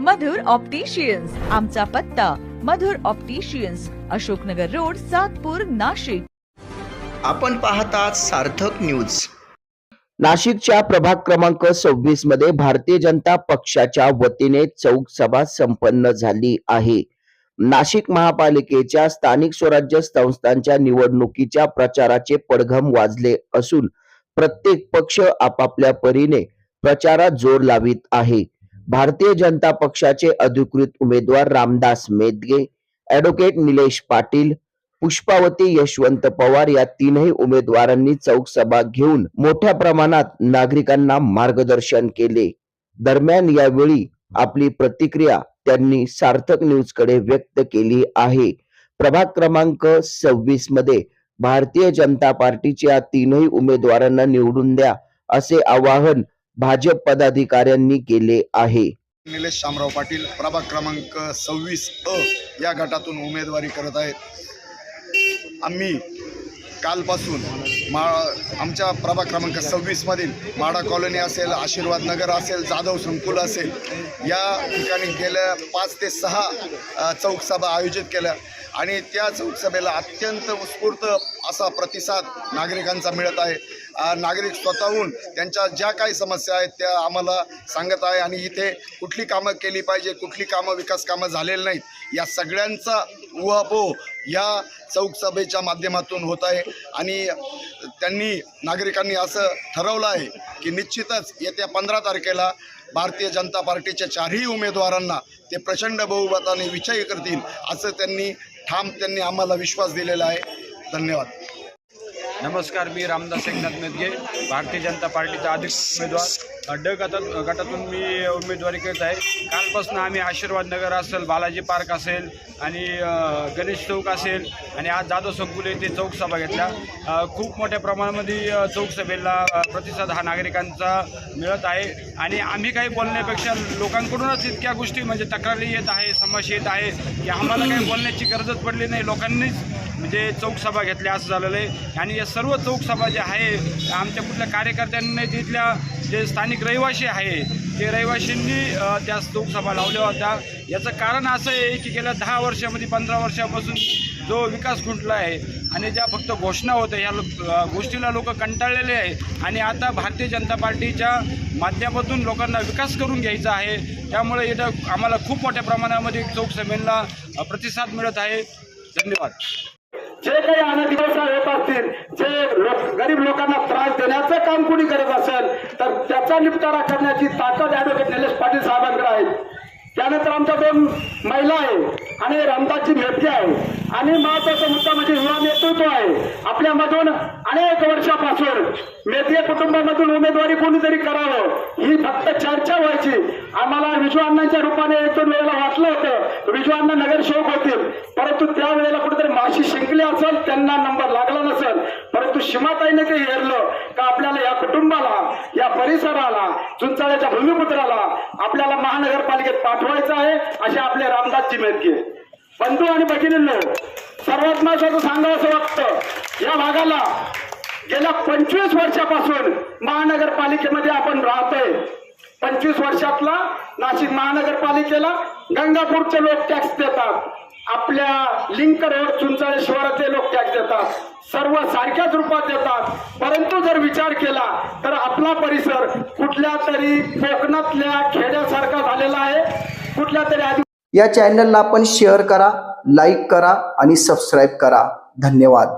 मधुर opticians. आमचा पत्ता Madhur opticians Ashoknagar road Satpur Nashik. आपण पाहतात सार्थक न्यूज. नाशिकच्या प्रभाग क्रमांक सव्वीसमध्ये भारतीय जनता पक्षाच्या वतीने चौक सभा संपन्न झाली आहे. नाशिक महापालिकेच्या स्थानिक स्वराज्य संस्थांच्या निवडणुकीच्या प्रचाराचे पडघम वाजले असून प्रत्येक पक्ष आपापल्या परीने प्रचारात जोर लावित आहे. भारतीय जनता पक्षाचे अधिकृत उमेदवार रामदास मेदगे ऍडव्होकेट निलेश पाटील पुष्पावती यशवंत पवार या तीनही उमेदवारांनी चौक सभा घेऊन मोठ्या प्रमाणात नागरिकांना मार्गदर्शन केले. दरम्यान यावेळी आपली प्रतिक्रिया त्यांनी सार्थक न्यूजकडे व्यक्त केली आहे. प्रभाग क्रमांक सव्वीसमध्ये भारतीय जनता पार्टीच्या तीनही उमेदवारांना निवडून द्या असे आवाहन भाजप पदाधिकाऱ्यांनी केले आहे. निलेश शामराव पाटील प्रभाग क्रमांक सव्वीस अ या गटातून उमेदवारी करत आहेत. आम्ही कालपासून मा आमच्या प्रभाग क्रमांक सव्वीसमधील माडा कॉलनी असेल आशीर्वाद नगर असेल जाधव संकुल असेल या ठिकाणी गेल्या पाच ते सहा चौकसभा आयोजित केल्या आणि त्या चौकसभेला अत्यंत उत्स्फूर्त असा प्रतिसाद नागरिकांचा मिळत आहे. नागरिक स्वतःहून त्यांच्या ज्या काही समस्या आहेत त्या आम्हाला सांगत आहे आणि इथे कुठली कामं केली पाहिजे कुठली कामं विकास कामं झालेली नाहीत या सगळ्यांचा उहापोह या चौकसभेच्या माध्यमातून होत आहे. आणि त्यांनी नागरिकांनी असं ठरवलं आहे की निश्चितच येत्या पंधरा तारखेला भारतीय जनता पार्टीच्या चारही उमेदवारांना ते प्रचंड बहुमताने विजयी करतील असं त्यांनी ठाम त्यांनी आम्हाला विश्वास दिलेला आहे. धन्यवाद. नमस्कार मी रामदास एकनाथ मेदगे भारतीय जनता पार्टीचा अधिक उमेदवार. ड गटात गटातून मी उमेदवारी करत आहे. कालपासून आम्ही आशीर्वाद नगर असेल बालाजी पार्क असेल आणि गणेश चौक असेल आणि आज जाधव संकुल येथे चौकसभा घेतल्या. खूप मोठ्या प्रमाणामध्ये चौकसभेला प्रतिसाद हा नागरिकांचा मिळत आहे. आणि आम्ही काही बोलण्यापेक्षा लोकांकडूनच इतक्या गोष्टी म्हणजे तक्रारी येत आहे समस्या येत आहे की आम्हाला काही बोलण्याची गरजच पडली नाही. लोकांनीच म्हणजे चौकसभा घेतल्या असं झालेलं आहे. आणि या सर्व चौकसभा जे आहे आमच्या कुठल्या कार्यकर्त्यांनी तिथल्या जे स्थानिक रहिवासी आहे ते रहिवाशींनी त्या चौकसभा लावल्या होत्या. याचं कारण असं आहे की गेल्या दहा वर्षामध्ये पंधरा वर्षापासून जो विकास खुंटला आहे आणि ज्या फक्त घोषणा होत्या ह्या गोष्टीला लोक कंटाळलेले आहे. आणि आता भारतीय जनता पार्टीच्या माध्यमातून लोकांना विकास करून घ्यायचा आहे. त्यामुळे इथं आम्हाला खूप मोठ्या प्रमाणामध्ये चौकसभेला प्रतिसाद मिळत आहे. धन्यवाद. जे काही अनधिकृत होत असतील जे लोक गरीब लोकांना त्रास देण्याचं काम कुणी करत असेल तर त्याचा निपटारा करण्याची ताकद ऍडव्होकेट निलेश पाटील साहेबांकडे आहे. त्यानंतर आमच्या दोन महिला आहे आणि रामदासजी मेटके आहे. आणि महत्त्वाचा मुद्दा म्हणजे युवा नेतृत्व आहे. आपल्यामधून अनेक वर्षापासून मेदगे कुटुंबामधून उमेदवारी कोणीतरी करावं ही फक्त चर्चा व्हायची. आम्हाला विजू रूपाने एक दोन वेळेला वाटलं होतं. विजू अण्णा नगरसेवक होतील. परंतु त्यावेळेला कुठेतरी माशी शिंकली असेल त्यांना नंबर लागला नसेल. परंतु शिमाताईने ते हेरलं का आपल्याला या कुटुंबाला या परिसराला चुंचाळ्याच्या भूमिपुत्राला आपल्याला महानगरपालिकेत पाठवायचं आहे अशी आपले रामदासजी मेदके बंधू आणि भगिनींनो सर्वात महत्वाचं सांगावं असं वाटतं या भागाला गेल्या पंचवीस वर्षापासून महानगरपालिकेमध्ये आपण राहतोय. पंचवीस वर्षातला नाशिक महानगरपालिकेला गंगापूरचे लोक टॅक्स देतात. आपल्या लिंक रोड चुंचाळे शहरातले लोक टॅक्स देतात. सर्व सारख्याच रूपात देतात. परंतु जर विचार केला तर आपला परिसर कुठल्या तरी कोकणातल्या खेड्यासारखा झालेला आहे. कुठल्या तरी आधी या चॅनलला आपण शेअर करा लाईक करा आणि सबस्क्राईब करा. धन्यवाद.